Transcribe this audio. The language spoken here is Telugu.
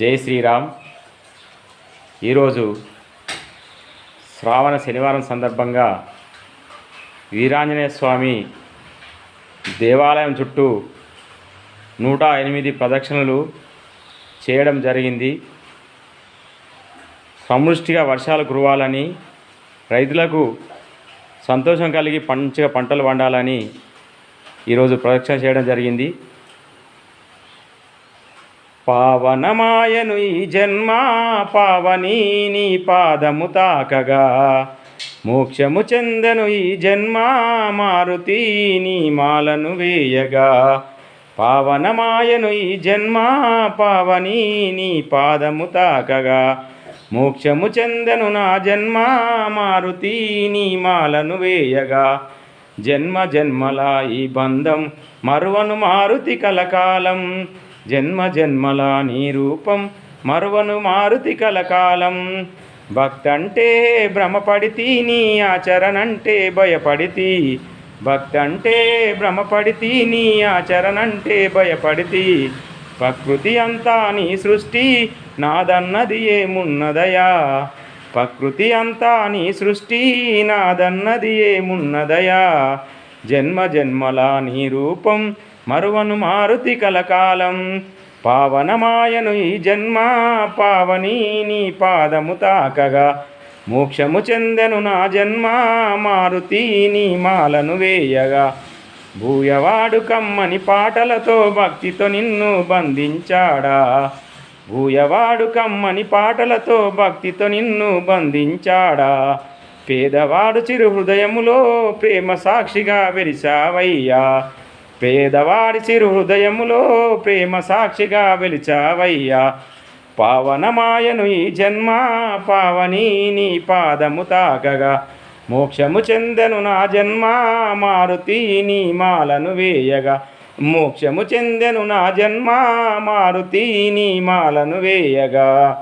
జై శ్రీరామ్. ఈరోజు శ్రావణ శనివారం సందర్భంగా వీరాంజనేయ స్వామి దేవాలయం చుట్టూ నూట ఎనిమిది ప్రదక్షిణలు చేయడం జరిగింది. సమృష్టిగా వర్షాలు కురవాలని రైతులకు సంతోషం కలిగి మంచిగా పంటలు పండాలని ఈరోజు ప్రదక్షిణ చేయడం జరిగింది. పావనమాయను ఈ జన్మ పావని నీ పాదము తాకగా. మోక్షము చెందను ఈ జన్మ మారుతి నీ మాలను వేయగా. పావనమాయను ఈ జన్మ పావని నీ పాదము తాకగా. మోక్షము చెందను నా జన్మ మారుతి నీ మాలను వేయగా. జన్మ జన్మల ఈ బంధం మరువను మారుతి కలకాలం. జన్మ జన్మల నీ రూపం మరువను మారుతి కలకాలం. భక్తంటే భ్రమపడితి నీ ఆచరణంటే భయపడితి. భక్తంటే భ్రమపడితి నీ ఆచరణంటే భయపడితి. ప్రకృతి అంతా నీ సృష్టి నాదన్నది ఏమున్నదయా? ప్రకృతి అంతా నీ సృష్టి నాదన్నది ఏమున్నదయా? జన్మ జన్మల నీ రూపం మరువను మారుతి కలకాలం. పావనమాయను ఈ జన్మ పావని నీ పాదము తాకగా. మోక్షము చెందెను నా జన్మ మారుతి నీ మాలను వేయగా. భూయవాడు కమ్మని పాటలతో భక్తితో నిన్ను బంధించాడా. భూయవాడు కమ్మని పాటలతో భక్తితో నిన్ను బంధించాడా. పేదవాడు చిరు హృదయములో ప్రేమ సాక్షిగా వెలిసావయ్యా పేదవాడి చిరు హృదయములో ప్రేమ సాక్షిగా వెలిచావయ్యా. పావనమాయను ఈ జన్మ పావని నీ పాదము తాకగా. మోక్షము చెందెను నా జన్మ మారుతి నీ మాలను వేయగా. మోక్షము చెందెను నా జన్మ మారుతి నీ మాలను వేయగా.